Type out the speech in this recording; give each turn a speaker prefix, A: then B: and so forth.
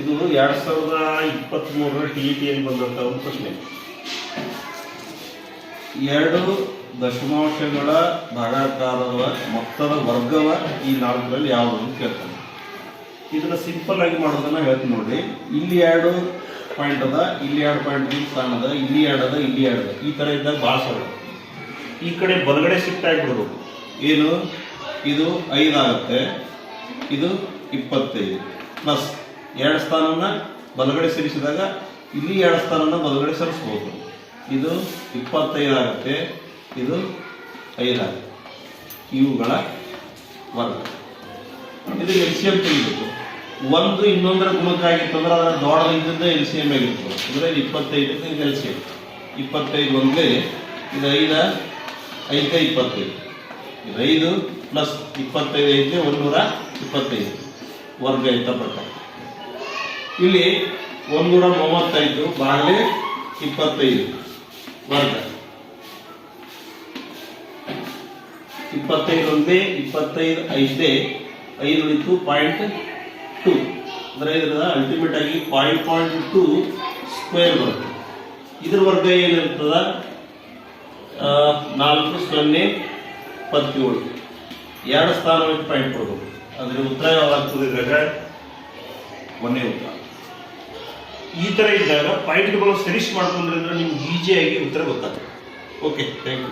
A: ಇದು ಎರಡ್ ಸಾವಿರದ ಇಪ್ಪತ್ತ್ ಮೂರರ ಟಿ ಇ ಟಿಯಲ್ಲಿ ಬಂದಂತ ಒಂದು ಪ್ರಶ್ನೆ. ಎರಡು ದಶಮಾಂಶಗಳ ಭಾಗಾಕಾರದ ಮೊತ್ತದ ವರ್ಗವ ಈ ನಾಲ್ಕರಲ್ಲಿ ಯಾವುದು ಅಂತ ಕೇಳ್ತಾನೆ ಇದನ್ನ ಸಿಂಪಲ್ ಆಗಿ ಮಾಡೋದನ್ನ ಹೇಳ್ತೀನಿ ನೋಡ್ರಿ ಇಲ್ಲಿ ಎರಡು ಪಾಯಿಂಟ್ ಅದ ಇಲ್ಲಿ ಎರಡು ಪಾಯಿಂಟ್ ಇಲ್ಲಿ ಸ್ಥಾನ ಅದ ಇಲ್ಲಿ ಎರಡು ಅದ ಇಲ್ಲಿ ಎರಡು ಈ ತರ ಇದ್ದಾಗ ಭಾಳ ಸರಳ. ಈ ಕಡೆ ಬಲಗಡೆ ಶಿಫ್ಟ್ ಆಗಿಬಿಡ್ಬೇಕು ಏನು? ಇದು ಐದಾಗುತ್ತೆ. ಇದು ಇಪ್ಪತ್ತೈದು. ಪ್ಲಸ್ ಎರಡು ಸ್ಥಾನನ ಬಲಗಡೆ ಸೇರಿಸಿದಾಗ ಇಲ್ಲಿ ಎರಡು ಸ್ಥಾನನ ಬಲಗಡೆ ಸರಿಸ್ಬೋದು. ಇದು ಇಪ್ಪತ್ತೈದು ಆಗುತ್ತೆ ಇದು ಐದಾಗುತ್ತೆ. ಇವುಗಳ ವರ್ಗ. ಇದು ಎಲ್ ಸಿ ಎಂ ತೆಗಿಬೇಕು. ಒಂದು ಇನ್ನೊಂದರ ಗುಣಕ್ಕಾಗಿತ್ತು ಅಂದ್ರೆ ಅದರ ದೊಡ್ಡದಿಂದ ಎಲ್ ಸಿ ಎಂ ಆಗಿತ್ತು. ಅಂದ್ರೆ ಇಪ್ಪತ್ತೈದಕ್ಕೆ ಇದು ಎಲ್ ಸಿ ಎಂ ಇಪ್ಪತ್ತೈದು ಒಂದೇ ಇದು ಐದ ಐದಕ್ಕೆ ಇಪ್ಪತ್ತೈದು. ಇದು ಐದು ಪ್ಲಸ್ ಇಪ್ಪತ್ತೈದು ಐದಕ್ಕೆ ಒಂದೂರ ಇಪ್ಪತ್ತೈದು. ವರ್ಗ ಇದ್ದ ಪ್ರಕಾರ. ಇಲ್ಲಿ ಒಂದೂರ ಮೂವತ್ತೈದು ಬಾಗಿಲೆ ಇಪ್ಪತ್ತೈದು. ವರ್ಗ ಇಪ್ಪತ್ತೈದು ಒಂದೇ, ಇಪ್ಪತ್ತೈದು ಐದೇ, ಐದು ಉಳಿತು ಪಾಯಿಂಟ್ ಟು ಅಂದರೆ ಇದರ ಅಲ್ಟಿಮೇಟ್ ಆಗಿ ಫೈವ್ ಪಾಯಿಂಟ್ ಟು ಸ್ಕ್ವೇರ್ ಬರುತ್ತೆ. ಇದ್ರ ವರ್ಗ ಏನಿರ್ತದ? ನಾಲ್ಕು ಸೊನ್ನೆ ಇಪ್ಪತ್ತೇಳು ಎರಡು ಸ್ಥಾನಕ್ಕೆ ಪಾಯಿಂಟ್ ಕೊಡ್ಬೇಕು. ಅಂದ್ರೆ ಉತ್ತರ ಯಾವಾಗ್ತದೆ ಇದ್ರಾಗ? ಮೊನ್ನೆ ಉತ್ತರ. ಈ ತರ ಇದ್ದಾಗ ಪಾಯಿಂಟ್ಗಳು ಸರಿಸ್ ಮಾಡ್ಕೊಂಡ್ರೆ ನಿಮ್ಗೆ ಈಸಿಯಾಗಿ ಉತ್ತರ ಗೊತ್ತಾಗುತ್ತೆ. Okay thank you